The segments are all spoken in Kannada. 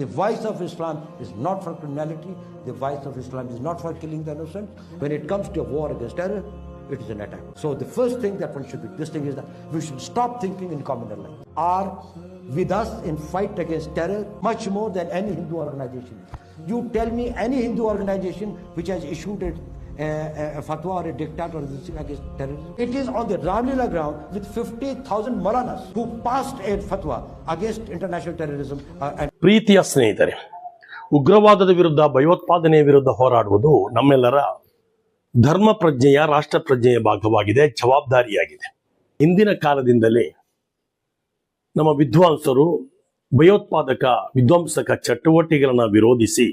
The voice of Islam is not for criminality. The voice of Islam is not for killing the innocent. When it comes to a war against terror, it is an attack. So the first thing that one should be, this thing is that we should stop thinking in communal life. Are with us in fight against terror much more than any Hindu organization. You tell me any Hindu organization which has issued a, a, fatwa or a diktat or this against terrorism. It is on the Ramlila ground with 50,000 Maulanas who passed a fatwa against international terrorism uh, and ಪ್ರೀತಿಯ ಸ್ನೇಹಿತರೆ ಉಗ್ರವಾದದ ವಿರುದ್ಧ ಭಯೋತ್ಪಾದನೆಯ ವಿರುದ್ಧ ಹೋರಾಡುವುದು ನಮ್ಮೆಲ್ಲರ ಧರ್ಮ ಪ್ರಜ್ಞೆಯ ರಾಷ್ಟ್ರ ಪ್ರಜ್ಞೆಯ ಭಾಗವಾಗಿದೆ ಜವಾಬ್ದಾರಿಯಾಗಿದೆ ಇಂದಿನ ಕಾಲದಿಂದಲೇ ನಮ್ಮ ವಿದ್ವಾಂಸರು ಭಯೋತ್ಪಾದಕ ವಿಧ್ವಂಸಕ ಚಟುವಟಿಕೆಗಳನ್ನು ವಿರೋಧಿಸಿ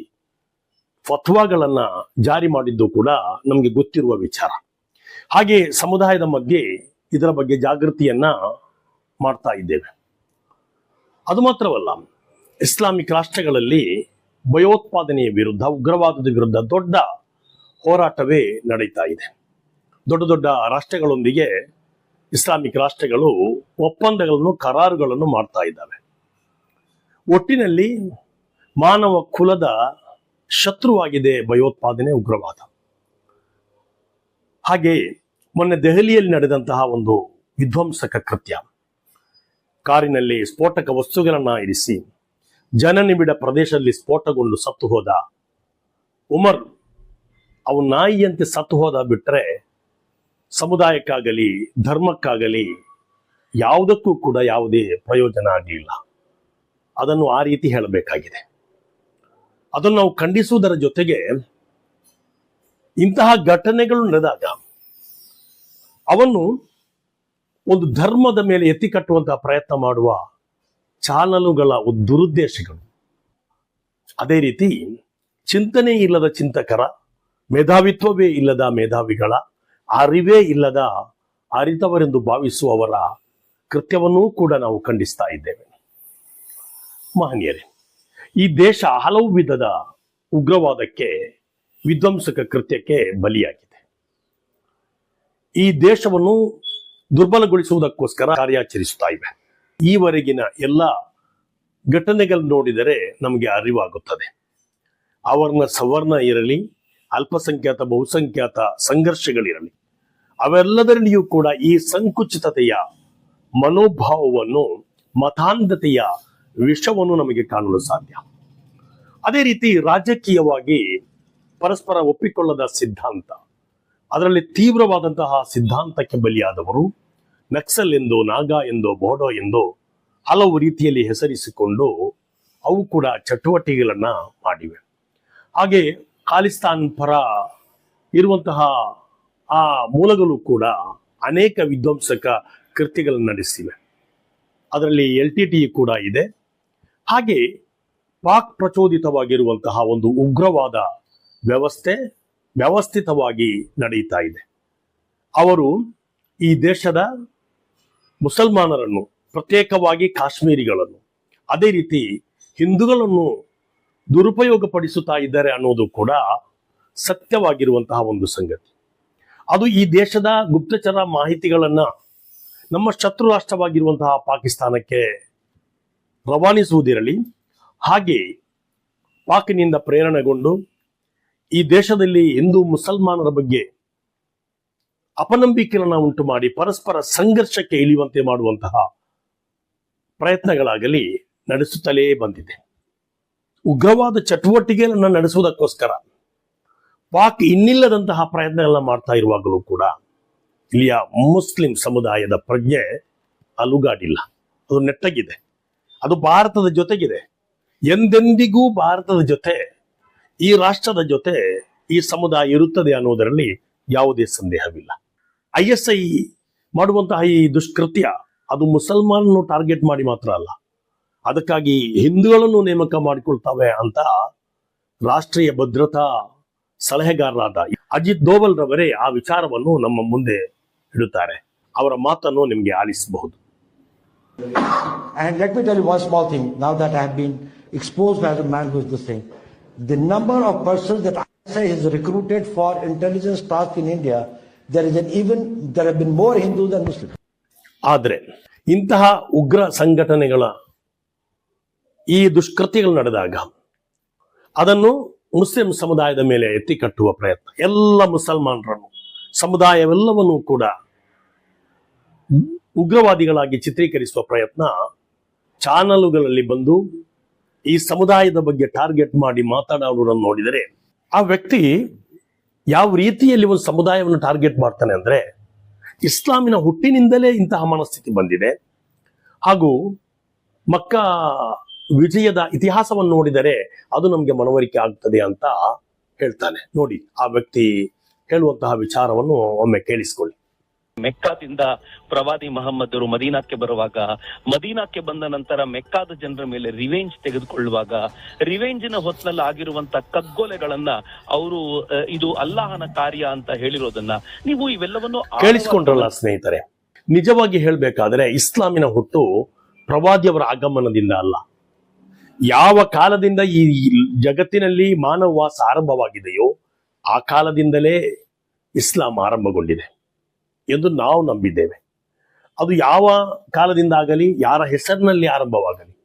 ಫತ್ವಾಗಳನ್ನ ಜಾರಿ ಮಾಡಿದ್ದು ಕೂಡ ನಮಗೆ ಗೊತ್ತಿರುವ ವಿಚಾರ. ಹಾಗೆ ಸಮುದಾಯದ ಮಧ್ಯೆ ಇದರ ಬಗ್ಗೆ ಜಾಗೃತಿಯನ್ನ ಮಾಡ್ತಾ ಇದ್ದೇವೆ. ಅದು ಮಾತ್ರವಲ್ಲ, ಇಸ್ಲಾಮಿಕ್ ರಾಷ್ಟ್ರಗಳಲ್ಲಿ ಭಯೋತ್ಪಾದನೆಯ ವಿರುದ್ಧ, ಉಗ್ರವಾದದ ವಿರುದ್ಧ ದೊಡ್ಡ ಹೋರಾಟವೇ ನಡೀತಾ ಇದೆ. ದೊಡ್ಡ ದೊಡ್ಡ ರಾಷ್ಟ್ರಗಳೊಂದಿಗೆ ಇಸ್ಲಾಮಿಕ್ ರಾಷ್ಟ್ರಗಳು ಒಪ್ಪಂದಗಳನ್ನು, ಕರಾರುಗಳನ್ನು ಮಾಡ್ತಾ ಇದ್ದಾವೆ. ಒಟ್ಟಿನಲ್ಲಿ ಮಾನವ ಕುಲದ ಶತ್ರುವಾಗಿದೆ ಭಯೋತ್ಪಾದನೆ ಉಗ್ರವಾದ. ಹಾಗೆ ಮೊನ್ನೆ ದೆಹಲಿಯಲ್ಲಿ ನಡೆದಂತಹ ಒಂದು ವಿಧ್ವಂಸಕ ಕೃತ್ಯ. ಕಾರಿನಲ್ಲಿ ಸ್ಫೋಟಕ ವಸ್ತುಗಳನ್ನು ಇರಿಸಿ ಜನನಿಬಿಡ ಪ್ರದೇಶದಲ್ಲಿ ಸ್ಫೋಟಗೊಂಡು ಸತ್ತು ಹೋದ ಉಮರ್. ಅವು ನಾಯಿಯಂತೆ ಸತ್ತು ಹೋದ ಬಿಟ್ರೆ ಸಮುದಾಯಕ್ಕಾಗಲಿ, ಧರ್ಮಕ್ಕಾಗಲಿ ಯಾವುದಕ್ಕೂ ಕೂಡ ಯಾವುದೇ ಪ್ರಯೋಜನ ಆಗಲಿಲ್ಲ. ಅದನ್ನು ಆ ರೀತಿ ಹೇಳಬೇಕಾಗಿದೆ. ಅದನ್ನು ನಾವು ಖಂಡಿಸುವುದರ ಜೊತೆಗೆ ಇಂತಹ ಘಟನೆಗಳು ನಡೆದಾಗ ಅವನ್ನು ಒಂದು ಧರ್ಮದ ಮೇಲೆ ಎತ್ತಿ ಕಟ್ಟುವಂತಹ ಪ್ರಯತ್ನ ಮಾಡುವ ಚಾನಲುಗಳ ದುರುದ್ದೇಶಗಳು. ಅದೇ ರೀತಿ ಚಿಂತನೆ ಇಲ್ಲದ ಚಿಂತಕರ, ಮೇಧಾವಿತ್ವವೇ ಇಲ್ಲದ ಮೇಧಾವಿಗಳ, ಅರಿವೇ ಇಲ್ಲದ ಅರಿತವರೆಂದು ಭಾವಿಸುವವರ ಕೃತ್ಯವನ್ನೂ ಕೂಡ ನಾವು ಖಂಡಿಸ್ತಾ ಇದ್ದೇವೆ. ಮಹನೀಯರೇ ಈ ದೇಶ ಹಲವು ವಿಧದ ಉಗ್ರವಾದಕ್ಕೆ, ವಿಧ್ವಂಸಕ ಕೃತ್ಯಕ್ಕೆ ಬಲಿಯಾಗಿದೆ. ಈ ದೇಶವನ್ನು ದುರ್ಬಲಗೊಳಿಸುವುದಕ್ಕೋಸ್ಕರ ಕಾರ್ಯಾಚರಿಸುತ್ತಾ ಇವೆ. ಈವರೆಗಿನ ಎಲ್ಲ ಘಟನೆಗಳು ನೋಡಿದರೆ ನಮಗೆ ಅರಿವಾಗುತ್ತದೆ. ಅವರ್ಣ ಸವರ್ಣ ಇರಲಿ, ಅಲ್ಪಸಂಖ್ಯಾತ, ಬಹುಸಂಖ್ಯಾತ ಸಂಘರ್ಷಗಳಿರಲಿ, ಅವೆಲ್ಲದರಲ್ಲಿಯೂ ಕೂಡ ಈ ಸಂಕುಚಿತತೆಯ ಮನೋಭಾವವನ್ನು ಮತಾಂಧತೆಯ ವಿಷವನ್ನು ನಮಗೆ ಕಾಣಲು ಸಾಧ್ಯ. ಅದೇ ರೀತಿ ರಾಜಕೀಯವಾಗಿ ಪರಸ್ಪರ ಒಪ್ಪಿಕೊಳ್ಳದ ಸಿದ್ಧಾಂತ. ಅದರಲ್ಲಿ ತೀವ್ರವಾದಂತಹ ಸಿದ್ಧಾಂತಕ್ಕೆ ಬಲಿಯಾದವರು, ನಕ್ಸಲ್ ಎಂದು, ನಾಗಾ ಎಂದು, ಬೋಡೋ ಎಂದು ಹಲವು ರೀತಿಯಲ್ಲಿ ಹೆಸರಿಸಿಕೊಂಡು ಅವು ಕೂಡ ಚಟುವಟಿಕೆಗಳನ್ನ ಮಾಡಿವೆ. ಹಾಗೆ ಖಾಲಿಸ್ತಾನ್ ಪರ ಇರುವಂತಹ ಆ ಮೂಲಗಳು ಕೂಡ ಅನೇಕ ವಿಧ್ವಂಸಕ ಕೃತ್ಯಗಳನ್ನು ನಡೆಸಿವೆ. ಅದರಲ್ಲಿ ಎಲ್ ಟಿ ಟಿ ಕೂಡ ಇದೆ. ಹಾಗೆ ಪಾಕ್ ಪ್ರಚೋದಿತವಾಗಿರುವಂತಹ ಒಂದು ಉಗ್ರವಾದ ವ್ಯವಸ್ಥೆ ವ್ಯವಸ್ಥಿತವಾಗಿ ನಡೆಯುತ್ತಾ ಇದೆ. ಅವರು ಈ ದೇಶದ ಮುಸಲ್ಮಾನರನ್ನು, ಪ್ರತ್ಯೇಕವಾಗಿ ಕಾಶ್ಮೀರಿಗಳನ್ನು, ಅದೇ ರೀತಿ ಹಿಂದೂಗಳನ್ನು ದುರುಪಯೋಗಪಡಿಸುತ್ತಾ ಇದ್ದಾರೆ ಅನ್ನೋದು ಕೂಡ ಸತ್ಯವಾಗಿರುವಂತಹ ಒಂದು ಸಂಗತಿ. ಅದು ಈ ದೇಶದ ಗುಪ್ತಚರ ಮಾಹಿತಿಗಳನ್ನ ನಮ್ಮ ಶತ್ರು ರಾಷ್ಟ್ರವಾಗಿರುವಂತಹ ಪಾಕಿಸ್ತಾನಕ್ಕೆ ರವಾನಿಸುವುದಿರಲಿ. ಹಾಗೆ ಪಾಕಿನಿಂದ ಪ್ರೇರಣೆಗೊಂಡು ಈ ದೇಶದಲ್ಲಿ ಹಿಂದೂ ಮುಸಲ್ಮಾನರ ಬಗ್ಗೆ ಅಪನಂಬಿಕೆಯನ್ನು ಉಂಟು ಮಾಡಿ ಪರಸ್ಪರ ಸಂಘರ್ಷಕ್ಕೆ ಇಳಿಯುವಂತೆ ಮಾಡುವಂತಹ ಪ್ರಯತ್ನಗಳಾಗಲಿ ನಡೆಸುತ್ತಲೇ ಬಂದಿದೆ. ಉಗ್ರವಾದ ಚಟುವಟಿಕೆಗಳನ್ನು ನಡೆಸುವುದಕ್ಕೋಸ್ಕರ ಪಾಕ್ ಇನ್ನಿಲ್ಲದಂತಹ ಪ್ರಯತ್ನಗಳನ್ನ ಮಾಡ್ತಾ ಇರುವಾಗಲೂ ಕೂಡ ಇಲ್ಲಿಯ ಮುಸ್ಲಿಂ ಸಮುದಾಯದ ಪ್ರಜ್ಞೆ ಅಲುಗಾಡಿಲ್ಲ. ಅದು ನೆಟ್ಟಗಿದೆ. ಅದು ಭಾರತದ ಜೊತೆಗಿದೆ. ಎಂದೆಂದಿಗೂ ಭಾರತದ ಜೊತೆ, ಈ ರಾಷ್ಟ್ರದ ಜೊತೆ, ಈ ಸಮುದಾಯ ಇರುತ್ತದೆ ಅನ್ನೋದರಲ್ಲಿ ಯಾವುದೇ ಸಂದೇಹವಿಲ್ಲ. ಐ ಎಸ್ ಐ ಮಾಡುವಂತಹ ಈ ದುಷ್ಕೃತ್ಯ ಅದು ಮುಸಲ್ಮಾನನ್ನು ಟಾರ್ಗೆಟ್ ಮಾಡಿ ಮಾತ್ರ ಅಲ್ಲ, ಅದಕ್ಕಾಗಿ ಹಿಂದೂಗಳನ್ನು ನೇಮಕ ಮಾಡಿಕೊಳ್ತವೆ ಅಂತ ರಾಷ್ಟ್ರೀಯ ಭದ್ರತಾ ಸಲಹೆಗಾರರಾದ ಅಜಿತ್ ದೋವಲ್ ರವರೇ ಆ ವಿಚಾರವನ್ನು ನಮ್ಮ ಮುಂದೆ ಇಡುತ್ತಾರೆ. ಅವರ ಮಾತನ್ನು ನಿಮಗೆ ಆಲಿಸಬಹುದು. And let me tell you one small thing. Now that I have been exposed as a man who is the same. the number of persons that I say is recruited for intelligence tasks in India, there is an even there have been more Hindus than Muslims. ಆದರೆ ಇಂತಹ ಉಗ್ರ ಸಂಘಟನೆಗಳ ಈ ದುಷ್ಕೃತ್ಯಗಳು ನಡೆದಾಗ ಅದನ್ನು ಮುಸ್ಲಿಂ ಸಮುದಾಯದ ಮೇಲೆ ಎತ್ತಿ ಕಟ್ಟುವ ಪ್ರಯತ್ನ ಎಲ್ಲ ಮುಸಲ್ಮಾನರನ್ನು ಸಮುದಾಯವೆಲ್ಲವನ್ನೂ ಕೂಡ ಉಗ್ರವಾದಿಗಳಾಗಿ ಚಿತ್ರೀಕರಿಸುವ ಪ್ರಯತ್ನ ಚಾನಲುಗಳಲ್ಲಿ ಬಂದು ಈ ಸಮುದಾಯದ ಬಗ್ಗೆ ಟಾರ್ಗೆಟ್ ಮಾಡಿ ಮಾತನಾಡುವುದನ್ನು ನೋಡಿದರೆ ಆ ವ್ಯಕ್ತಿ ಯಾವ ರೀತಿಯಲ್ಲಿ ಒಂದು ಸಮುದಾಯವನ್ನು ಟಾರ್ಗೆಟ್ ಮಾಡ್ತಾನೆ ಅಂದ್ರೆ ಇಸ್ಲಾಮಿನ ಹುಟ್ಟಿನಿಂದಲೇ ಇಂತಹ ಮನಸ್ಥಿತಿ ಬಂದಿದೆ. ಹಾಗೂ ಮಕ್ಕ ವಿಜಯದ ಇತಿಹಾಸವನ್ನು ನೋಡಿದರೆ ಅದು ನಮಗೆ ಮನವರಿಕೆ ಆಗ್ತದೆ ಅಂತ ಹೇಳ್ತಾನೆ. ನೋಡಿ, ಆ ವ್ಯಕ್ತಿ ಹೇಳುವಂತಹ ವಿಚಾರವನ್ನು ಒಮ್ಮೆ ಕೇಳಿಸಿಕೊಳ್ಳಿ. ಮೆಕ್ಕಾದಿಂದ ಪ್ರವಾದಿ ಮಹಮ್ಮದರು ಮದೀನಾಕ್ಕೆ ಬರುವಾಗ, ಮದೀನಾಕ್ಕೆ ಬಂದ ನಂತರ ಮೆಕ್ಕಾದ ಜನರ ಮೇಲೆ ರಿವೆಂಜ್ ತೆಗೆದುಕೊಳ್ಳುವಾಗ ರಿವೆಂಜಿನ ಹೊತ್ತಿನಲ್ಲಿ ಆಗಿರುವಂತ ಕಗ್ಗೊಲೆಗಳನ್ನ ಅವರು ಇದು ಅಲ್ಲಾಹನ ಕಾರ್ಯ ಅಂತ ಹೇಳಿರೋದನ್ನ ನೀವು ಇವೆಲ್ಲವನ್ನು ಕೇಳಿಸಿಕೊಂಡ್ರಲ್ಲ ಸ್ನೇಹಿತರೆ, ನಿಜವಾಗಿ ಹೇಳಬೇಕಾದ್ರೆ ಇಸ್ಲಾಮಿನ ಹುಟ್ಟು ಪ್ರವಾದಿಯವರ ಆಗಮನದಿಂದ ಅಲ್ಲ. ಯಾವ ಕಾಲದಿಂದ ಈ ಜಗತ್ತಿನಲ್ಲಿ ಮಾನವ ವಾಸ ಆರಂಭವಾಗಿದೆಯೋ ಆ ಕಾಲದಿಂದಲೇ ಇಸ್ಲಾಂ ಆರಂಭಗೊಂಡಿದೆ. ಎಂದು ನಾವು ನಂಬಿದ್ದೇವೆ. ಅದು ಯಾವ ಕಾಲದಿಂದ ಆಗಲಿ ಯಾರ ಹೆಸರಿನಲ್ಲಿ ಆರಂಭವಾಗಲಿ.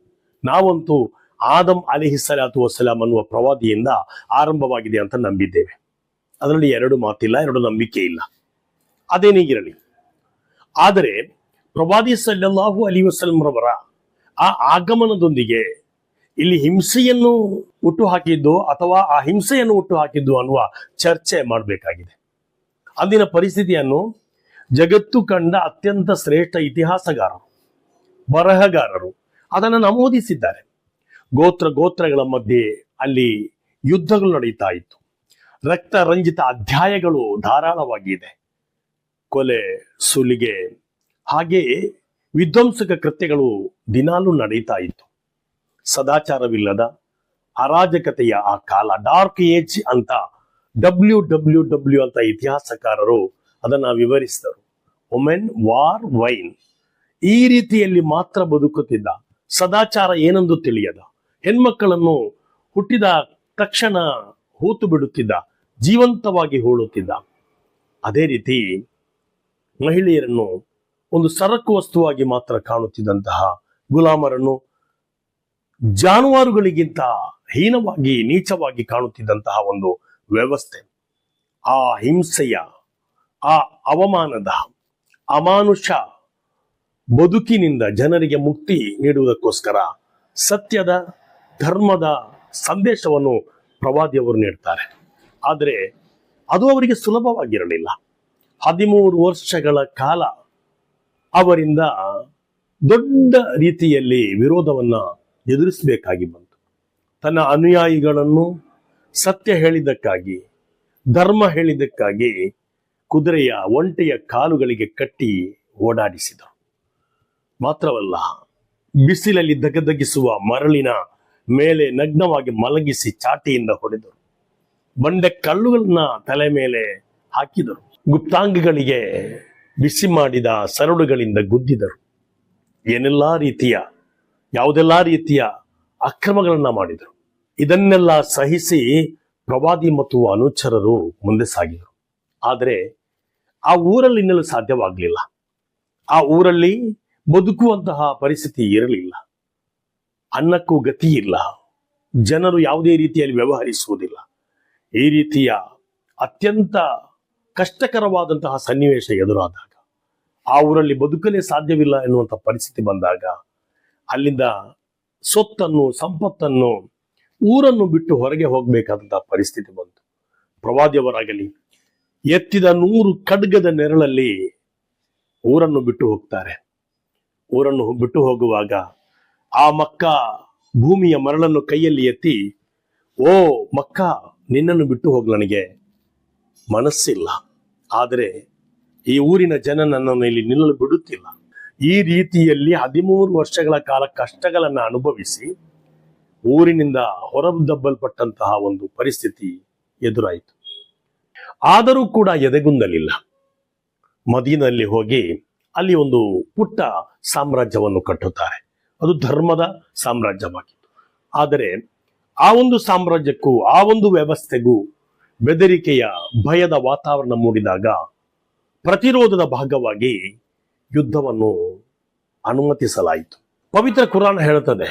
ನಾವಂತೂ ಆದಂ ಅಲಿಹಿಸಲಾತು ವಸಲಾಂ ಅನ್ನುವ ಪ್ರವಾದಿಯಿಂದ ಆರಂಭವಾಗಿದೆ ಅಂತ ನಂಬಿದ್ದೇವೆ. ಅದರಲ್ಲಿ ಎರಡು ಮಾತಿಲ್ಲ, ಎರಡು ನಂಬಿಕೆ ಇಲ್ಲ. ಅದೇನೇಗಿರಲಿ ಆದರೆ ಪ್ರವಾದಿ ಸಲ್ಲಾಹು ಅಲಿ ವಸಲಂರವರ ಆ ಆಗಮನದೊಂದಿಗೆ ಇಲ್ಲಿ ಹಿಂಸೆಯನ್ನು ಹುಟ್ಟು ಹಾಕಿದ್ದು ಅಥವಾ ಆ ಹಿಂಸೆಯನ್ನು ಹುಟ್ಟು ಹಾಕಿದ್ದು ಅನ್ನುವ ಚರ್ಚೆ ಮಾಡಬೇಕಾಗಿದೆ. ಅಂದಿನ ಪರಿಸ್ಥಿತಿಯನ್ನು ಜಗತ್ತು ಕಂಡ ಅತ್ಯಂತ ಶ್ರೇಷ್ಠ ಇತಿಹಾಸಗಾರರು, ಬರಹಗಾರರು. ಅದನ್ನು ನಮೂದಿಸಿದ್ದಾರೆ. ಗೋತ್ರ ಗೋತ್ರಗಳ ಮಧ್ಯೆ ಅಲ್ಲಿ ಯುದ್ಧಗಳು ನಡೀತಾ ಇತ್ತು. ರಕ್ತ ರಂಜಿತ ಅಧ್ಯಾಯಗಳು ಧಾರಾಳವಾಗಿದೆ. ಕೊಲೆ, ಸುಲಿಗೆ, ಹಾಗೆ ವಿಧ್ವಂಸಕ ಕೃತ್ಯಗಳು ದಿನಾಲೂ ನಡೀತಾ ಇತ್ತು. ಸದಾಚಾರವಿಲ್ಲದ ಅರಾಜಕತೆಯ ಆ ಕಾಲ ಡಾರ್ಕ್ ಏಜ್ ಅಂತ ಡಬ್ಲ್ಯೂ ಡಬ್ಲ್ಯೂ ಡಬ್ಲ್ಯೂ ಅಂತ ಇತಿಹಾಸಕಾರರು ಅದನ್ನ ವಿವರಿಸಿದರು. ಒಮೆನ್ ವಾರ್ ವೈನ್ ಈ ರೀತಿಯಲ್ಲಿ ಮಾತ್ರ ಬದುಕುತ್ತಿದ್ದ. ಸದಾಚಾರ ಏನೆಂದು ತಿಳಿಯದ. ಹೆಣ್ಮಕ್ಕಳನ್ನು ಹುಟ್ಟಿದ ತಕ್ಷಣ ಹೂತು ಬಿಡುತ್ತಿದ್ದ. ಜೀವಂತವಾಗಿ ಹೂಳುತ್ತಿದ್ದ. ಅದೇ ರೀತಿ ಮಹಿಳೆಯರನ್ನು ಒಂದು ಸರಕು ವಸ್ತುವಾಗಿ ಮಾತ್ರ ಕಾಣುತ್ತಿದ್ದಂತಹ ಗುಲಾಮರನ್ನು ಜಾನುವಾರುಗಳಿಗಿಂತ ಹೀನವಾಗಿ, ನೀಚವಾಗಿ ಕಾಣುತ್ತಿದ್ದಂತಹ ಒಂದು ವ್ಯವಸ್ಥೆ. ಆ ಹಿಂಸೆಯ ಆ ಅವಮಾನದ ಅಮಾನುಷ ಬದುಕಿನಿಂದ ಜನರಿಗೆ ಮುಕ್ತಿ ನೀಡುವುದಕ್ಕೋಸ್ಕರ ಸತ್ಯದ, ಧರ್ಮದ ಸಂದೇಶವನ್ನು ಪ್ರವಾದಿಯವರು ನೀಡ್ತಾರೆ. ಆದರೆ ಅದು ಅವರಿಗೆ ಸುಲಭವಾಗಿರಲಿಲ್ಲ. ಹದಿಮೂರು ವರ್ಷಗಳ ಕಾಲ ಅವರಿಂದ ದೊಡ್ಡ ರೀತಿಯಲ್ಲಿ ವಿರೋಧವನ್ನ ಎದುರಿಸಬೇಕಾಗಿ ಬಂತು. ತನ್ನ ಅನುಯಾಯಿಗಳನ್ನು ಸತ್ಯ ಹೇಳಿದ್ದಕ್ಕಾಗಿ, ಧರ್ಮ ಹೇಳಿದ್ದಕ್ಕಾಗಿ ಕುದುರೆಯ ಒಂಟೆಯ ಕಾಲುಗಳಿಗೆ ಕಟ್ಟಿ ಓಡಾಡಿಸಿದರು. ಮಾತ್ರವಲ್ಲ, ಬಿಸಿಲಲ್ಲಿ ದಗದಗಿಸುವ ಮರಳಿನ ಮೇಲೆ ನಗ್ನವಾಗಿ ಮಲಗಿಸಿ ಚಾಟಿಯಿಂದ ಹೊಡೆದರು. ಬಂಡೆ ಕಲ್ಲುಗಳನ್ನ ತಲೆ ಮೇಲೆ ಹಾಕಿದರು. ಗುಪ್ತಾಂಗಗಳಿಗೆ ಬಿಸಿ ಮಾಡಿದ ಸರಳುಗಳಿಂದ ಗುದ್ದಿದರು. ಏನೆಲ್ಲಾ ರೀತಿಯ, ಯಾವುದೆಲ್ಲ ರೀತಿಯ ಅಕ್ರಮಗಳನ್ನ ಮಾಡಿದರು. ಇದನ್ನೆಲ್ಲ ಸಹಿಸಿ ಪ್ರವಾದಿ ಮತ್ತು ಅನುಚರರು ಮುಂದೆ ಸಾಗಿದರು. ಆದರೆ ಆ ಊರಲ್ಲಿ ನಿಲ್ಲಲು ಸಾಧ್ಯವಾಗಲಿಲ್ಲ. ಆ ಊರಲ್ಲಿ ಬದುಕುವಂತಹ ಪರಿಸ್ಥಿತಿ ಇರಲಿಲ್ಲ. ಅನ್ನಕ್ಕೂ ಗತಿ ಇಲ್ಲ. ಜನರು ಯಾವುದೇ ರೀತಿಯಲ್ಲಿ ವ್ಯವಹರಿಸುವುದಿಲ್ಲ. ಈ ರೀತಿಯ ಅತ್ಯಂತ ಕಷ್ಟಕರವಾದಂತಹ ಸನ್ನಿವೇಶ ಎದುರಾದಾಗ, ಆ ಊರಲ್ಲಿ ಬದುಕಲೇ ಸಾಧ್ಯವಿಲ್ಲ ಎನ್ನುವಂಥ ಪರಿಸ್ಥಿತಿ ಬಂದಾಗ, ಅಲ್ಲಿಂದ ಸೊತ್ತನ್ನು, ಸಂಪತ್ತನ್ನು, ಊರನ್ನು ಬಿಟ್ಟು ಹೊರಗೆ ಹೋಗಬೇಕಾದಂತಹ ಪರಿಸ್ಥಿತಿ ಬಂತು. ಪ್ರವಾದಿಯವರಾಗಲಿ ಎತ್ತಿದ ನೂರು ಖಡ್ಗದ ನೆರಳಲ್ಲಿ ಊರನ್ನು ಬಿಟ್ಟು ಹೋಗ್ತಾರೆ. ಊರನ್ನು ಬಿಟ್ಟು ಹೋಗುವಾಗ ಆ ಮಕ್ಕ ಭೂಮಿಯ ಮರಳನ್ನು ಕೈಯಲ್ಲಿ ಎತ್ತಿ, ಓ ಮಕ್ಕ, ನಿನ್ನನ್ನು ಬಿಟ್ಟು ಹೋಗ್ಲನಿಗೆ ನನಗೆ ಮನಸ್ಸಿಲ್ಲ. ಆದರೆ ಈ ಊರಿನ ಜನ ನನ್ನನ್ನು ಇಲ್ಲಿ ನಿಲ್ಲಲು ಬಿಡುತ್ತಿಲ್ಲ. ಈ ರೀತಿಯಲ್ಲಿ ಹದಿಮೂರು ವರ್ಷಗಳ ಕಾಲ ಕಷ್ಟಗಳನ್ನು ಅನುಭವಿಸಿ ಊರಿನಿಂದ ಹೊರದಬ್ಬಲ್ಪಟ್ಟಂತಹ ಒಂದು ಪರಿಸ್ಥಿತಿ ಎದುರಾಯಿತು. ಆದರೂ ಕೂಡ ಎದೆಗುಂದಲಿಲ್ಲ. ಮದೀನಲ್ಲಿ ಹೋಗಿ ಅಲ್ಲಿ ಒಂದು ಪುಟ್ಟ ಸಾಮ್ರಾಜ್ಯವನ್ನು ಕಟ್ಟುತ್ತಾರೆ. ಅದು ಧರ್ಮದ ಸಾಮ್ರಾಜ್ಯವಾಗಿತ್ತು. ಆದರೆ ಆ ಒಂದು ಸಾಮ್ರಾಜ್ಯಕ್ಕೂ, ಆ ಒಂದು ವ್ಯವಸ್ಥೆಗೂ ಬೆದರಿಕೆಯ ಭಯದ ವಾತಾವರಣ ಮೂಡಿದಾಗ ಪ್ರತಿರೋಧದ ಭಾಗವಾಗಿ ಯುದ್ಧವನ್ನು ಅನುಮತಿಸಲಾಯಿತು. ಪವಿತ್ರ ಕುರಾನ್ ಹೇಳುತ್ತದೆ,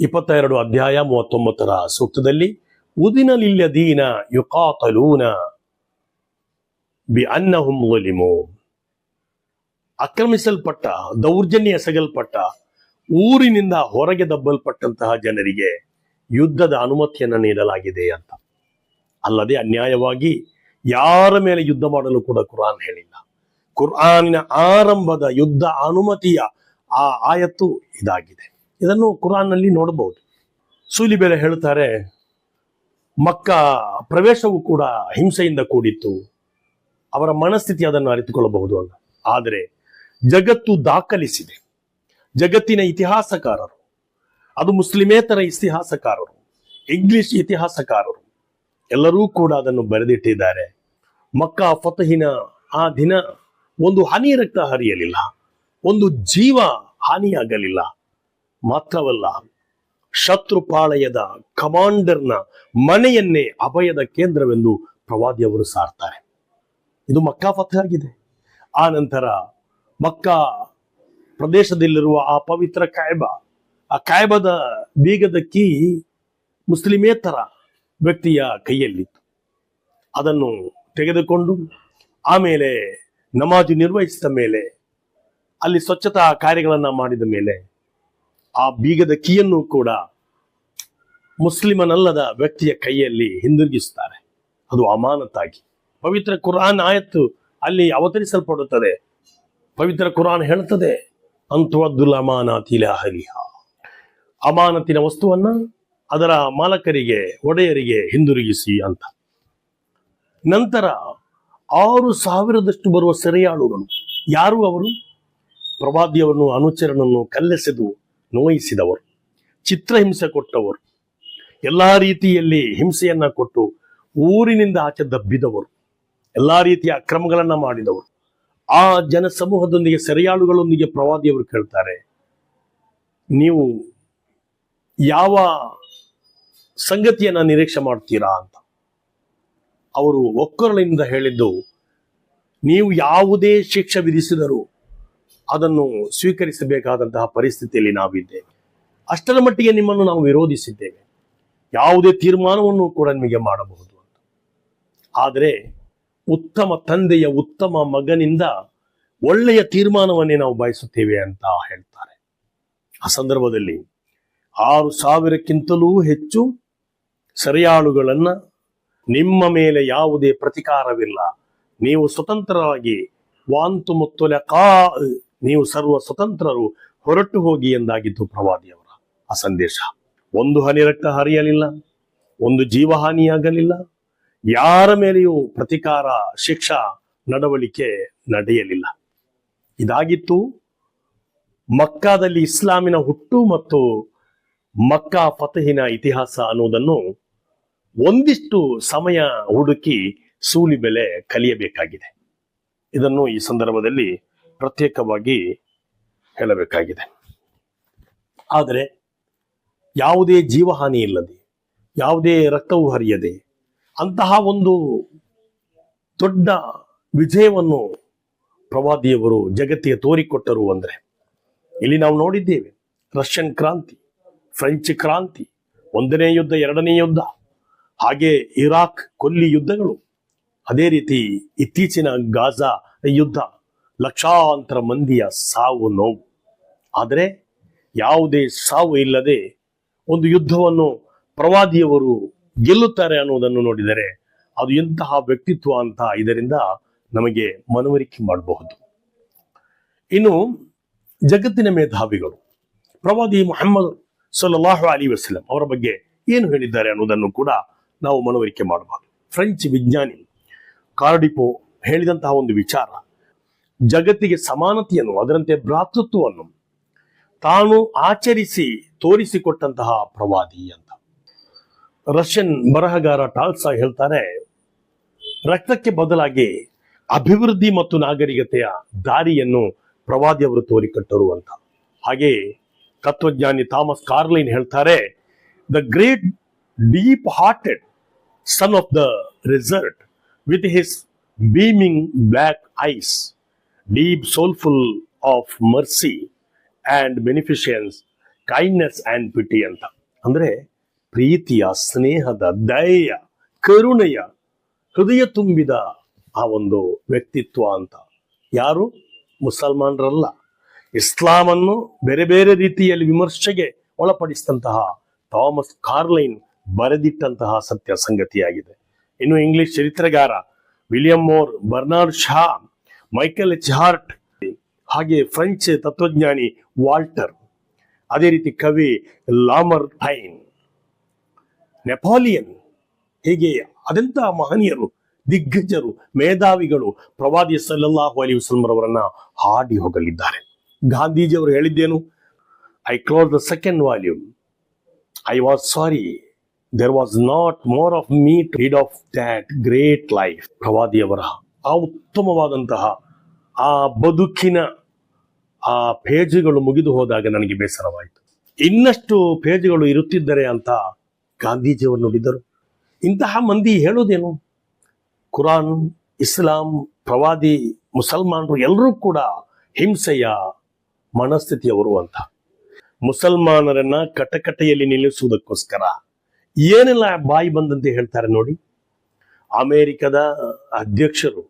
ಇಪ್ಪತ್ತೆರಡು ಅಧ್ಯಾಯ ಮೂವತ್ತೊಂಬತ್ತರ ಸೂಕ್ತದಲ್ಲಿ, ಉದಿನಲಿಲ್ಲದೀನ ಯುಕಾತಲೂನ ಬಿ ಅನ್ನಹುಂ ಒಲಿಮು ಆಕ್ರಮಿಸಲ್ಪಟ್ಟ, ದೌರ್ಜನ್ಯ ಎಸಗಲ್ಪಟ್ಟ, ಊರಿನಿಂದ ಹೊರಗೆ ದಬ್ಬಲ್ಪಟ್ಟಂತಹ ಜನರಿಗೆ ಯುದ್ಧದ ಅನುಮತಿಯನ್ನು ನೀಡಲಾಗಿದೆ ಅಂತ. ಅಲ್ಲದೆ ಅನ್ಯಾಯವಾಗಿ ಯಾರ ಮೇಲೆ ಯುದ್ಧ ಮಾಡಲು ಕೂಡ ಕುರಾನ್ ಹೇಳಿಲ್ಲ. ಕುರ್ಆನಿನ ಆರಂಭದ ಯುದ್ಧ ಅನುಮತಿಯ ಆ ಆಯತ್ತು ಇದಾಗಿದೆ. ಇದನ್ನು ಕುರಾನ್ನಲ್ಲಿ ನೋಡಬಹುದು. ಸೂಲಿಬೆಲೆ ಹೇಳ್ತಾರೆ, ಮಕ್ಕ ಪ್ರವೇಶವು ಕೂಡ ಹಿಂಸೆಯಿಂದ ಕೂಡಿತ್ತು. ಅವರ ಮನಸ್ಥಿತಿ ಅದನ್ನು ಅರಿತುಕೊಳ್ಳಬಹುದು ಅಂತ. ಆದರೆ ಜಗತ್ತು ದಾಖಲಿಸಿದೆ. ಜಗತ್ತಿನ ಇತಿಹಾಸಕಾರರು, ಅದು ಮುಸ್ಲಿಮೇತರ ಇತಿಹಾಸಕಾರರು ಇಂಗ್ಲಿಷ್ ಇತಿಹಾಸಕಾರರು, ಎಲ್ಲರೂ ಕೂಡ ಅದನ್ನು ಬರೆದಿಟ್ಟಿದ್ದಾರೆ. ಮಕ್ಕ ಫತಹಿನ ಆ ದಿನ ಒಂದು ಹನಿ ರಕ್ತ ಹರಿಯಲಿಲ್ಲ, ಒಂದು ಜೀವ ಹಾನಿಯಾಗಲಿಲ್ಲ. ಮಾತ್ರವಲ್ಲ, ಶತ್ರುಪಾಳಯದ ಕಮಾಂಡರ್ನ ಮನೆಯನ್ನೇ ಅಭಯದ ಕೇಂದ್ರವೆಂದು ಪ್ರವಾದಿಯವರು ಸಾರ್ತಾರೆ. ಇದು ಮಕ್ಕಾ ಫತಃ ಆಗಿದೆ. ಆ ನಂತರ ಮಕ್ಕಾ ಪ್ರದೇಶದಲ್ಲಿರುವ ಆ ಪವಿತ್ರ ಕಾಯಬ ಆ ಕಾಯ್ಬದ ಬೀಗದ ಕೀ ಮುಸ್ಲಿಮೇತರ ವ್ಯಕ್ತಿಯ ಕೈಯಲ್ಲಿತ್ತು. ಅದನ್ನು ತೆಗೆದುಕೊಂಡು ಆಮೇಲೆ ನಮಾಜು ನಿರ್ವಹಿಸಿದ ಮೇಲೆ, ಅಲ್ಲಿ ಸ್ವಚ್ಛತಾ ಕಾರ್ಯಗಳನ್ನು ಮಾಡಿದ ಮೇಲೆ ಆ ಬೀಗದ ಕೀಯನ್ನು ಕೂಡ ಮುಸ್ಲಿಮನಲ್ಲದ ವ್ಯಕ್ತಿಯ ಕೈಯಲ್ಲಿ ಹಿಂದಿರುಗಿಸುತ್ತಾರೆ ಅದು ಅಮಾನತಾಗಿ. ಪವಿತ್ರ ಕುರಾನ್ ಆಯತ್ತು ಅಲ್ಲಿ ಅವತರಿಸಲ್ಪಡುತ್ತದೆ. ಪವಿತ್ರ ಕುರಾನ್ ಹೇಳುತ್ತದೆ ಅಂತವದ್ದುಲ್ ಅಮಾನಾತಿಲ ಹರಿಹ ಅಮಾನತಿನ ವಸ್ತುವನ್ನ ಅದರ ಮಾಲಕರಿಗೆ, ಒಡೆಯರಿಗೆ ಹಿಂದಿರುಗಿಸಿ ಅಂತ. ನಂತರ ಆರು ಸಾವಿರದಷ್ಟು ಬರುವ ಸೆರೆಯಾಳುಗಳು, ಯಾರು ಅವರು? ಪ್ರವಾದಿಯವರನ್ನು ಅನುಚರನನ್ನು ಕಲ್ಲೆಸೆದು ನೋಯಿಸಿದವರು, ಚಿತ್ರಹಿಂಸೆ ಕೊಟ್ಟವರು, ಎಲ್ಲಾ ರೀತಿಯಲ್ಲಿ ಹಿಂಸೆಯನ್ನ ಕೊಟ್ಟು ಊರಿನಿಂದ ಆಚೆ ದಬ್ಬಿದವರು. ಎಲ್ಲಾ ರೀತಿಯ ಅಕ್ರಮಗಳನ್ನ ಮಾಡಿದವರು. ಆ ಜನ ಸಮೂಹದೊಂದಿಗೆ ಸೆರೆಯಾಳುಗಳೊಂದಿಗೆ ಪ್ರವಾದಿಯವರು ಕೇಳ್ತಾರೆ, ನೀವು ಯಾವ ಸಂಗತಿಯನ್ನ ನಿರೀಕ್ಷೆ ಮಾಡ್ತೀರಾ ಅಂತ. ಅವರು ಒಕ್ಕರಳಿಂದ ಹೇಳಿದ್ದು, ನೀವು ಯಾವುದೇ ಶಿಕ್ಷೆ ವಿಧಿಸಿದರೂ ಅದನ್ನು ಸ್ವೀಕರಿಸಬೇಕಾದಂತಹ ಪರಿಸ್ಥಿತಿಯಲ್ಲಿ ನಾವಿದ್ದೇವೆ. ಅಷ್ಟರ ಮಟ್ಟಿಗೆ ನಿಮ್ಮನ್ನು ನಾವು ವಿರೋಧಿಸಿದ್ದೇವೆ. ಯಾವುದೇ ತೀರ್ಮಾನವನ್ನು ಕೂಡ ನಿಮಗೆ ಮಾಡಬಹುದು ಅಂತ. ಆದರೆ ಉತ್ತಮ ತಂದೆಯ ಉತ್ತಮ ಮಗನಿಂದ ಒಳ್ಳೆಯ ತೀರ್ಮಾನವನ್ನೇ ನಾವು ಬಯಸುತ್ತೇವೆ ಅಂತ ಹೇಳ್ತಾರೆ. ಆ ಸಂದರ್ಭದಲ್ಲಿ ಆರು ಸಾವಿರಕ್ಕಿಂತಲೂ ಹೆಚ್ಚು ಸರಿಯಾಳುಗಳನ್ನ ನಿಮ್ಮ ಮೇಲೆ ಯಾವುದೇ ಪ್ರತಿಕಾರವಿಲ್ಲ. ನೀವು ಸ್ವತಂತ್ರರಾಗಿ ವಾಂತು ಮುತ್ತುಲ ಕಾ ನೀವು ಸರ್ವ ಸ್ವತಂತ್ರರು ಹೊರಟು ಹೋಗಿ ಎಂದಾಗಿದ್ದು ಪ್ರವಾದಿಯವರ ಆ ಸಂದೇಶ. ಒಂದು ಹನಿ ರಕ್ತ ಹರಿಯಲಿಲ್ಲ, ಒಂದು ಜೀವಹಾನಿಯಾಗಲಿಲ್ಲ ಯಾರ ಮೇಲೆಯೂ ಪ್ರತಿಕಾರ, ಶಿಕ್ಷಾ ನಡವಳಿಕೆ ನಡೆಯಲಿಲ್ಲ. ಇದಾಗಿತ್ತು ಮಕ್ಕಾದಲ್ಲಿ ಇಸ್ಲಾಮಿನ ಹುಟ್ಟು ಮತ್ತು ಮಕ್ಕಾ ಫತಹಿನ ಇತಿಹಾಸ ಅನ್ನುವುದನ್ನು ಒಂದಿಷ್ಟು ಸಮಯ ಹುಡುಕಿ ಸೂಲಿ ಬೆಲೆ ಕಲಿಯಬೇಕಾಗಿದೆ. ಇದನ್ನು ಈ ಸಂದರ್ಭದಲ್ಲಿ ಪ್ರತ್ಯೇಕವಾಗಿ ಹೇಳಬೇಕಾಗಿದೆ. ಆದರೆ ಯಾವುದೇ ಜೀವಹಾನಿ ಇಲ್ಲದೆ, ಯಾವುದೇ ರಕ್ತವು ಹರಿಯದೆ ಅಂತಹ ಒಂದು ದೊಡ್ಡ ವಿಜಯವನ್ನು ಪ್ರವಾದಿಯವರು ಜಗತ್ತಿಗೆ ತೋರಿಕೊಟ್ಟರು ಅಂದ್ರೆ ಇಲ್ಲಿ ನಾವು ನೋಡಿದ್ದೇವೆ ರಷ್ಯನ್ ಕ್ರಾಂತಿ, ಫ್ರೆಂಚ್ ಕ್ರಾಂತಿ, ಒಂದನೇ ಯುದ್ಧ, ಎರಡನೇ ಯುದ್ಧ, ಹಾಗೆ ಇರಾಕ್ ಕೊಲ್ಲಿ ಯುದ್ಧಗಳು. ಅದೇ ರೀತಿ ಇತ್ತೀಚಿನ ಗಾಜಾ ಯುದ್ಧ, ಲಕ್ಷಾಂತರ ಮಂದಿಯ ಸಾವು ನೋವು. ಆದರೆ ಯಾವುದೇ ಸಾವು ಇಲ್ಲದೆ ಒಂದು ಯುದ್ಧವನ್ನು ಪ್ರವಾದಿಯವರು ಗೆಲ್ಲುತ್ತಾರೆ ಅನ್ನುವುದನ್ನು ನೋಡಿದರೆ ಅದು ಎಂತಹ ವ್ಯಕ್ತಿತ್ವ ಅಂತ ಇದರಿಂದ ನಮಗೆ ಮನವರಿಕೆ ಮಾಡಬಹುದು. ಇನ್ನು ಜಗತ್ತಿನ ಮೇಧಾವಿಗಳು, ಪ್ರವಾದಿ ಮೊಹಮ್ಮದ್ ಸಲ್ಲಾಹು ಅಲಿ ವಸ್ಲಂ ಅವರ ಬಗ್ಗೆ ಏನು ಹೇಳಿದ್ದಾರೆ ಅನ್ನೋದನ್ನು ಕೂಡ ನಾವು ಮನವರಿಕೆ ಮಾಡಬಹುದು. ಫ್ರೆಂಚ್ ವಿಜ್ಞಾನಿ ಕಾರ್ಡಿಪೋ ಹೇಳಿದಂತಹ ಒಂದು ವಿಚಾರ, ಜಗತ್ತಿಗೆ ಸಮಾನತೆಯನ್ನು, ಅದರಂತೆ ಭ್ರಾತೃತ್ವವನ್ನು ತಾನು ಆಚರಿಸಿ ತೋರಿಸಿಕೊಟ್ಟಂತಹ ಪ್ರವಾದಿ ಅಂತ. ರಷ್ಯನ್ ಬರಹಗಾರ ಟಾಲ್ಸಾ ಹೇಳ್ತಾರೆ, ರಕ್ತಕ್ಕೆ ಬದಲಾಗಿ ಅಭಿವೃದ್ಧಿ ಮತ್ತು ನಾಗರಿಕತೆಯ ದಾರಿಯನ್ನು ಪ್ರವಾದಿಯವರು ತೋರಿಕೊಟ್ಟರು ಅಂತ ಹಾಗೆ ತತ್ವಜ್ಞಾನಿ ಥಾಮಸ್ ಕಾರ್ಲೈನ್ ಹೇಳ್ತಾರೆ the great deep hearted son of the desert with his beaming black eyes deep soulful of mercy and beneficence kindness and pity ಅಂತ. ಅಂದ್ರೆ ಪ್ರೀತಿಯ, ಸ್ನೇಹದ, ದಯೆಯ, ಕರುಣೆಯ, ಹೃದಯ ತುಂಬಿದ ಆ ಒಂದು ವ್ಯಕ್ತಿತ್ವ ಅಂತ. ಯಾರು? ಮುಸಲ್ಮಾನರಲ್ಲ. ಇಸ್ಲಾಮನ್ನು ಬೇರೆ ಬೇರೆ ರೀತಿಯಲ್ಲಿ ವಿಮರ್ಶೆಗೆ ಒಳಪಡಿಸಿದಂತಹ ಥಾಮಸ್ ಕಾರ್ಲೈನ್ ಬರೆದಿಟ್ಟಂತಹ ಸತ್ಯ ಸಂಗತಿಯಾಗಿದೆ. ಇನ್ನು English ಚರಿತ್ರೆಗಾರ William Muir, Bernard Shaw, Michael H. Hart, ಹಾಗೆ ಫ್ರೆಂಚ್ ತತ್ವಜ್ಞಾನಿ ವಾಲ್ಟರ್. ಅದೇ ರೀತಿ ಕವಿ ಲಾಮರ್ ಟೈನ್ ನೆಪಾಲಿಯನ್ ಹೀಗೆ ಅದೆಂತ ಮಹನೀಯರು, ದಿಗ್ಗಜರು, ಮೇಧಾವಿಗಳು ಪ್ರವಾದಿ ಸಲ್ಲಲ್ಲಾಹು ಅಲಿ ವಸಲ್ಮರವರನ್ನ ಹಾಡಿ ಹೋಗಲಿದ್ದಾರೆ. ಗಾಂಧೀಜಿಯವರು ಹೇಳಿದ್ದೇನು? I close the second volume I was sorry there was not more of me read of that great life ಪ್ರವಾದಿಯವರ ಆ ಉತ್ತಮವಾದಂತಹ ಆ ಬದುಕಿನ ಆ ಪೇಜ್ಗಳು ಮುಗಿದು ಹೋದಾಗ ನನಗೆ ಬೇಸರವಾಯಿತು. ಇನ್ನಷ್ಟು ಪೇಜುಗಳು ಇರುತ್ತಿದ್ದರೆ ಅಂತ ಗಾಂಧೀಜಿಯವರು ನುಡಿದರು. ಇಂತಹ ಮಂದಿ ಹೇಳೋದೇನು ಕುರಾನ್, ಇಸ್ಲಾಂ, ಪ್ರವಾದಿ, ಮುಸಲ್ಮಾನರು ಎಲ್ಲರೂ ಕೂಡ ಹಿಂಸೆಯ ಮನಸ್ಥಿತಿಯವರು ಅಂತ ಮುಸಲ್ಮಾನರನ್ನ ಕಟಕಟೆಯಲ್ಲಿ ನಿಲ್ಲಿಸುವುದಕ್ಕೋಸ್ಕರ ಏನೆಲ್ಲ ಬಾಯಿ ಬಂದಂತೆ ಹೇಳ್ತಾರೆ ನೋಡಿ. ಅಮೆರಿಕದ ಅಧ್ಯಕ್ಷರು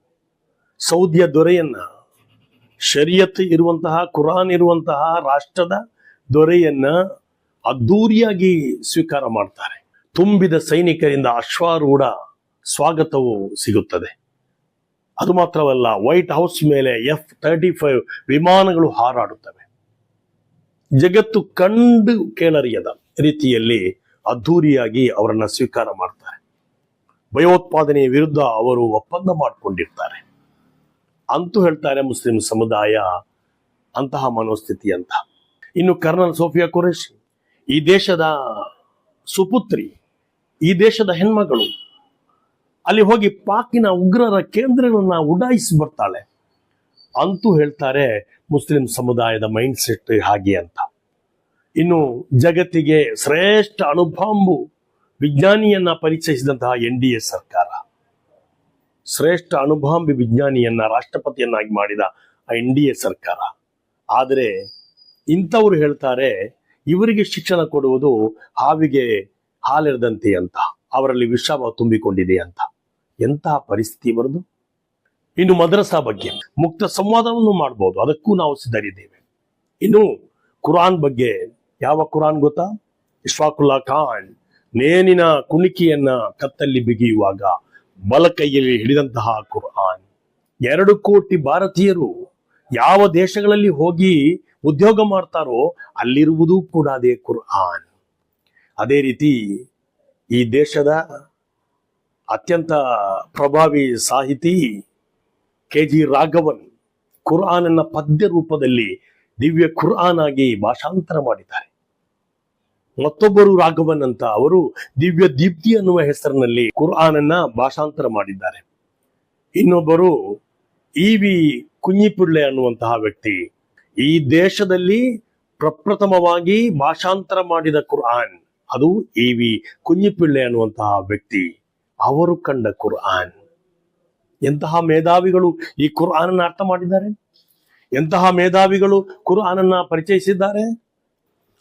ಸೌದಿಯ ದೊರೆಯನ್ನ ಶರಿಯತ್ ಇರುವಂತಹ, ಕುರಾನ್ ಇರುವಂತಹ, ರಾಷ್ಟ್ರದ ದೊರೆಯನ್ನ ಅದ್ದೂರಿಯಾಗಿ ಸ್ವೀಕಾರ ಮಾಡ್ತಾರೆ. ತುಂಬಿದ ಸೈನಿಕರಿಂದ ಅಶ್ವಾರೂಢ ಸ್ವಾಗತವು ಸಿಗುತ್ತದೆ. ಅದು ಮಾತ್ರವಲ್ಲ, ವೈಟ್ ಹೌಸ್ ಮೇಲೆ ಎಫ್ ತರ್ಟಿ ಫೈವ್ ವಿಮಾನಗಳು ಹಾರಾಡುತ್ತವೆ. ಜಗತ್ತು ಕಂಡು ಕೇಳರಿಯದ ರೀತಿಯಲ್ಲಿ ಅದ್ಧೂರಿಯಾಗಿ ಅವರನ್ನ ಸ್ವೀಕಾರ ಮಾಡ್ತಾರೆ. ಭಯೋತ್ಪಾದನೆಯ ವಿರುದ್ಧ ಅವರು ಒಪ್ಪಂದ ಮಾಡಿಕೊಂಡಿರ್ತಾರೆ. ಅಂತೂ ಹೇಳ್ತಾರೆ ಮುಸ್ಲಿಂ ಸಮುದಾಯ, ಅಂತಹ ಮನೋಸ್ಥಿತಿ ಅಂತ ಇನ್ನು ಕರ್ನಲ್ ಸೋಫಿಯಾ ಕುರೇಶಿ ಈ ದೇಶದ ಸುಪುತ್ರಿ, ಈ ದೇಶದ ಹೆಣ್ಮಗಳು, ಅಲ್ಲಿ ಹೋಗಿ ಪಾಕಿನ ಉಗ್ರರ ಕೇಂದ್ರಗಳನ್ನ ಉಡಾಯಿಸಿ ಬರ್ತಾಳೆ. ಅಂತೂ ಹೇಳ್ತಾರೆ, ಮುಸ್ಲಿಂ ಸಮುದಾಯದ ಮೈಂಡ್ ಸೆಟ್ ಹಾಗೆ ಅಂತ. ಇನ್ನು ಜಗತ್ತಿಗೆ ಶ್ರೇಷ್ಠ ಅಣುಬಾಂಬು ವಿಜ್ಞಾನಿಯನ್ನ ಪರಿಚಯಿಸಿದಂತಹ ಎನ್ ಡಿ ಎ ಸರ್ಕಾರ. ಶ್ರೇಷ್ಠ ಅಣುಬಾಂಬಿ ವಿಜ್ಞಾನಿಯನ್ನ ರಾಷ್ಟ್ರಪತಿಯನ್ನಾಗಿ ಮಾಡಿದ ಎನ್ ಡಿ ಎ ಸರ್ಕಾರ. ಆದರೆ ಇಂಥವ್ರು ಹೇಳ್ತಾರೆ ಇವರಿಗೆ ಶಿಕ್ಷಣ ಕೊಡುವುದು ಹಾವಿಗೆ ಹಾಲೆರೆದಂತೆ ಅಂತ, ಅವರಲ್ಲಿ ವಿಷವ ತುಂಬಿಕೊಂಡಿದೆ ಅಂತ. ಎಂತಹ ಪರಿಸ್ಥಿತಿ ಬರದು? ಇನ್ನು ಮದ್ರಸಾ ಬಗ್ಗೆ ಮುಕ್ತ ಸಂವಾದವನ್ನು ಮಾಡಬಹುದು ಅದಕ್ಕೂ ನಾವು ಸಿದ್ಧರಿದ್ದೇವೆ. ಇನ್ನು ಕುರಾನ್ ಬಗ್ಗೆ, ಯಾವ ಕುರಾನ್ ಗೊತ್ತಾ? ಇಶ್ವಾಕುಲ್ಲಾ ಖಾನ್ ನೇನಿನ ಕುಣಿಕೆಯನ್ನ ಕತ್ತಲ್ಲಿ ಬಿಗಿಯುವಾಗ ಬಲ ಕೈಯಲ್ಲಿ ಹಿಡಿದಂತಹ ಕುರಾನ್. ಎರಡು ಕೋಟಿ ಭಾರತೀಯರು ಯಾವ ದೇಶಗಳಲ್ಲಿ ಹೋಗಿ ಉದ್ಯೋಗ ಮಾಡ್ತಾರೋ ಅಲ್ಲಿರುವುದು ಕೂಡ ಅದೇ ಕುರ್ಆನ್. ಅದೇ ರೀತಿ ಈ ದೇಶದ ಅತ್ಯಂತ ಪ್ರಭಾವಿ ಸಾಹಿತಿ ಕೆ ಜಿ ರಾಘವನ್ ಕುರ್ಆನನ್ನ ಪದ್ಯ ರೂಪದಲ್ಲಿ ದಿವ್ಯ ಕುರ್ಆನ್ ಆಗಿ ಭಾಷಾಂತರ ಮಾಡಿದ್ದಾರೆ. ಮತ್ತೊಬ್ಬರು ರಾಘವನ್ ಅಂತ ಅವರು ದಿವ್ಯ ದೀಪ್ತಿ ಅನ್ನುವ ಹೆಸರಿನಲ್ಲಿ ಕುರ್ಆನನ್ನ ಭಾಷಾಂತರ ಮಾಡಿದ್ದಾರೆ. ಇನ್ನೊಬ್ಬರು ಇ ವಿ ಕುಂಜಿಪುಳ್ಳೆ ಅನ್ನುವಂತಹ ವ್ಯಕ್ತಿ ಈ ದೇಶದಲ್ಲಿ ಪ್ರಪ್ರಥಮವಾಗಿ ಭಾಷಾಂತರ ಮಾಡಿದ ಕುರ್ಆನ್ ಅದು ಇ ವಿ ಕುಂಜಿಪಿಳ್ಳೆ ಅನ್ನುವಂತಹ ವ್ಯಕ್ತಿ. ಅವರು ಕಂಡ ಕುರ್ಆನ್. ಎಂತಹ ಮೇಧಾವಿಗಳು ಈ ಕುರ್ಆನನ್ನ ಅರ್ಥ ಮಾಡಿದ್ದಾರೆ? ಎಂತಹ ಮೇಧಾವಿಗಳು ಕುರ್ಆನನ್ನ ಪರಿಚಯಿಸಿದ್ದಾರೆ?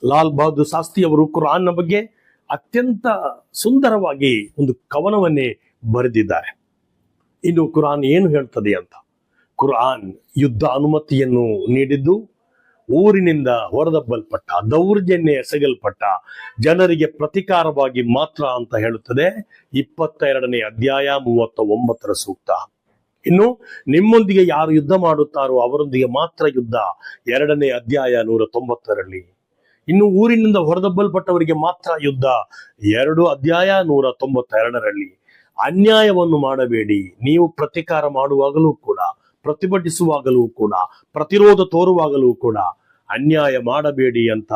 ಲಾಲ್ ಬಹದ್ದೂರ್ ಶಾಸ್ತ್ರಿ ಅವರು ಕುರ್ಆನ್ನ ಬಗ್ಗೆ ಅತ್ಯಂತ ಸುಂದರವಾಗಿ ಒಂದು ಕವನವನ್ನೇ ಬರೆದಿದ್ದಾರೆ. ಇನ್ನು ಕುರಾನ್ ಏನು ಹೇಳ್ತದೆ ಅಂತ? ಕುರ್ಆನ್ ಯುದ್ಧ ಅನುಮತಿಯನ್ನು ನೀಡಿದ್ದು ಊರಿನಿಂದ ಹೊರದಬ್ಬಲ್ಪಟ್ಟ, ದೌರ್ಜನ್ಯ ಎಸಗಲ್ಪಟ್ಟ, ಜನರಿಗೆ ಪ್ರತಿಕಾರವಾಗಿ ಮಾತ್ರ ಅಂತ ಹೇಳುತ್ತದೆ ಇಪ್ಪತ್ತ ಎರಡನೇ ಅಧ್ಯಾಯ ಮೂವತ್ತ ಒಂಬತ್ತರ ಸೂಕ್ತ. ಇನ್ನು ನಿಮ್ಮೊಂದಿಗೆ ಯಾರು ಯುದ್ಧ ಮಾಡುತ್ತಾರೋ ಅವರೊಂದಿಗೆ ಮಾತ್ರ ಯುದ್ಧ ಎರಡನೇ ಅಧ್ಯಾಯ ನೂರ ತೊಂಬತ್ತರಲ್ಲಿ ಇನ್ನು ಊರಿನಿಂದ ಹೊರದಬ್ಬಲ್ಪಟ್ಟವರಿಗೆ ಮಾತ್ರ ಯುದ್ಧ ಎರಡು ಅಧ್ಯಾಯ ನೂರ ತೊಂಬತ್ತೆರಡರಲ್ಲಿ ಅನ್ಯಾಯವನ್ನು ಮಾಡಬೇಡಿ, ನೀವು ಪ್ರತಿಕಾರ ಮಾಡುವಾಗಲೂ ಕೂಡ ಪ್ರತಿಭಟಿಸುವಾಗಲೂ ಕೂಡ, ಪ್ರತಿರೋಧ ತೋರುವಾಗಲೂ ಕೂಡ ಅನ್ಯಾಯ ಮಾಡಬೇಡಿ ಅಂತ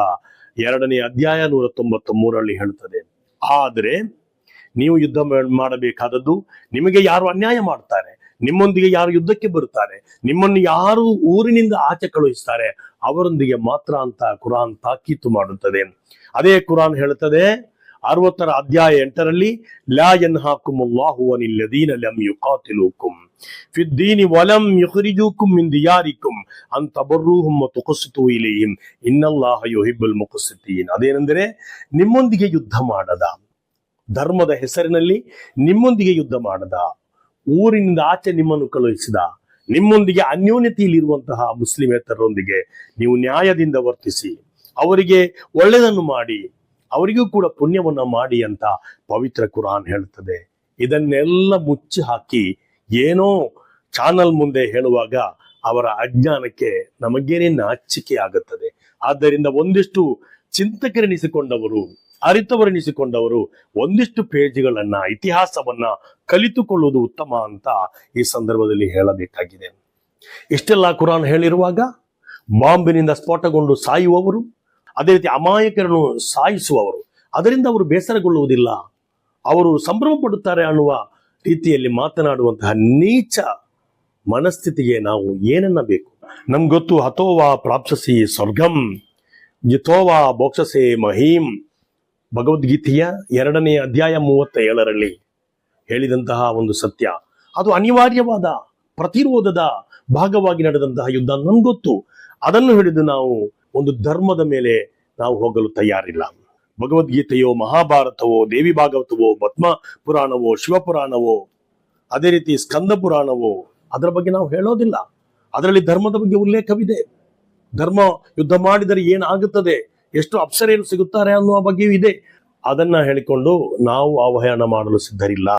ಎರಡನೇ ಅಧ್ಯಾಯ ನೂರ ತೊಂಬತ್ತ ಮೂರರಲ್ಲಿ ಹೇಳುತ್ತದೆ. ಆದರೆ ನೀವು ಯುದ್ಧ ಮಾಡಬೇಕಾದದ್ದು ನಿಮಗೆ ಯಾರು ಅನ್ಯಾಯ ಮಾಡ್ತಾರೆ? ನಿಮ್ಮೊಂದಿಗೆ ಯಾರು ಯುದ್ಧಕ್ಕೆ ಬರುತ್ತಾರೆ? ನಿಮ್ಮನ್ನು ಯಾರು ಊರಿನಿಂದ ಆಚೆ ಕಳುಹಿಸ್ತಾರೆ? ಅವರೊಂದಿಗೆ ಮಾತ್ರ ಅಂತ ಕುರಾನ್ ತಾಕೀತು ಮಾಡುತ್ತದೆ. ಅದೇ ಕುರಾನ್ ಹೇಳುತ್ತದೆ, ಅರವತ್ತರ ಅಧ್ಯಾಯ ಎಂಟರಲ್ಲಿ, ಲಾ ಯನ್ಹಾಕುಮುಲ್ಲಾಹು ಅನಿಲ್ಲದೀನ ಲಂ ಯುಕಾತಿಲೂಕುಂ ಫಿದ್ದೀನಿ ವಲಂ ಯುಖ್ರಿಜೂಕುಂ മിൻ ದಿಯಾರಿಕುಂ ಅನ್ ತಬರ್ರೂಹುಂ ವ ഇലൈഹിം ഇന്നല്ലാഹ യുഹിബ്ബുൽ ಮುಕಸಿತೀನ್ ಅದೇನೆಂದರೆ, ನಿಮ್ಮೊಂದಿಗೆ ಯುದ್ಧ ಮಾಡದ. ಧರ್ಮದ ಹೆಸರಿನಲ್ಲಿ ನಿಮ್ಮೊಂದಿಗೆ ಯುದ್ಧ ಮಾಡದ. ಊರಿನಿಂದ ಆಚೆ ನಿಮ್ಮನ್ನು ಕಳುಹಿಸಿದ. ನಿಮ್ಮೊಂದಿಗೆ ಅನ್ಯೋನ್ಯತೆಯಲ್ಲಿರುವಂತಹ ಮುಸ್ಲಿಮೇತರರೊಂದಿಗೆ ನೀವು ನ್ಯಾಯದಿಂದ ವರ್ತಿಸಿ. ಅವರಿಗೆ ಒಳ್ಳೆಯದನ್ನು ಮಾಡಿ. ಅವರಿಗೂ ಕೂಡ ಪುಣ್ಯವನ್ನ ಮಾಡಿ ಅಂತ ಪವಿತ್ರ ಕುರಾನ್ ಹೇಳುತ್ತದೆ. ಇದನ್ನೆಲ್ಲ ಮುಚ್ಚಿ ಹಾಕಿ ಏನೋ ಚಾನಲ್ ಮುಂದೆ ಹೇಳುವಾಗ ಅವರ ಅಜ್ಞಾನಕ್ಕೆ ನಮಗೇನೆ ನಾಚಿಕೆ ಆಗುತ್ತದೆ. ಆದ್ದರಿಂದ ಒಂದಿಷ್ಟು ಚಿಂತಕರೆನಿಸಿಕೊಂಡವರು, ಅರಿತವರೆನಿಸಿಕೊಂಡವರು ಒಂದಿಷ್ಟು ಪೇಜ್ಗಳನ್ನ, ಇತಿಹಾಸವನ್ನ ಕಲಿತುಕೊಳ್ಳುವುದು ಉತ್ತಮ ಅಂತ ಈ ಸಂದರ್ಭದಲ್ಲಿ ಹೇಳಬೇಕಾಗಿದೆ. ಇಷ್ಟೆಲ್ಲ ಕುರಾನ್ ಹೇಳಿರುವಾಗ ಬಾಂಬಿನಿಂದ ಸ್ಫೋಟಗೊಂಡು ಸಾಯುವವರು, ಅದೇ ರೀತಿ ಅಮಾಯಕರನ್ನು ಸಾಯಿಸುವವರು. ಅದರಿಂದ ಅವರು ಬೇಸರಗೊಳ್ಳುವುದಿಲ್ಲ. ಅವರು ಸಂಭ್ರಮ ಪಡುತ್ತಾರೆ ಅನ್ನುವ ರೀತಿಯಲ್ಲಿ ಮಾತನಾಡುವಂತಹ ನೀಚ ಮನಸ್ಥಿತಿಗೆ ನಾವು ಏನನ್ನ ಬೇಕು ಗೊತ್ತು, ಹತೋವಾ ಪ್ರಾಪ್ಸಸಿ ಸ್ವರ್ಗಂ, ಯಥೋವಾ ಬೋಕ್ಷಸೆ ಮಹೀಂ. ಭಗವದ್ಗೀತೆಯ ಎರಡನೇ ಅಧ್ಯಾಯ ಮೂವತ್ತ ಏಳರಲ್ಲಿ ಹೇಳಿದಂತಹ ಒಂದು ಸತ್ಯ. ಅದು ಅನಿವಾರ್ಯವಾದ, ಪ್ರತಿರೋಧದ ಭಾಗವಾಗಿ ನಡೆದಂತಹ ಯುದ್ಧ ನಮ್ಗೊತ್ತು. ಅದನ್ನು ಹಿಡಿದು ನಾವು ಒಂದು ಧರ್ಮದ ಮೇಲೆ ನಾವು ಹೋಗಲು ತಯಾರಿಲ್ಲ. ಭಗವದ್ಗೀತೆಯೋ, ಮಹಾಭಾರತವೋ, ದೇವಿ ಭಾಗವತವೋ, ಪದ್ಮ ಪುರಾಣವೋ ಶಿವಪುರಾಣವೋ ಅದೇ ರೀತಿ ಸ್ಕಂದ ಪುರಾಣವೋ, ಅದರ ಬಗ್ಗೆ ನಾವು ಹೇಳೋದಿಲ್ಲ. ಅದರಲ್ಲಿ ಧರ್ಮದ ಬಗ್ಗೆ ಉಲ್ಲೇಖವಿದೆ. ಧರ್ಮ ಯುದ್ಧ ಮಾಡಿದರೆ ಏನಾಗುತ್ತದೆ, ಎಷ್ಟು ಅಪ್ಸರೇನು ಸಿಗುತ್ತಾರೆ ಅನ್ನುವ ಬಗ್ಗೆಯೂ ಇದೆ. ಅದನ್ನ ಹೇಳಿಕೊಂಡು ನಾವು ಅವಹೇಳನ ಮಾಡಲು ಸಿದ್ಧರಿಲ್ಲ.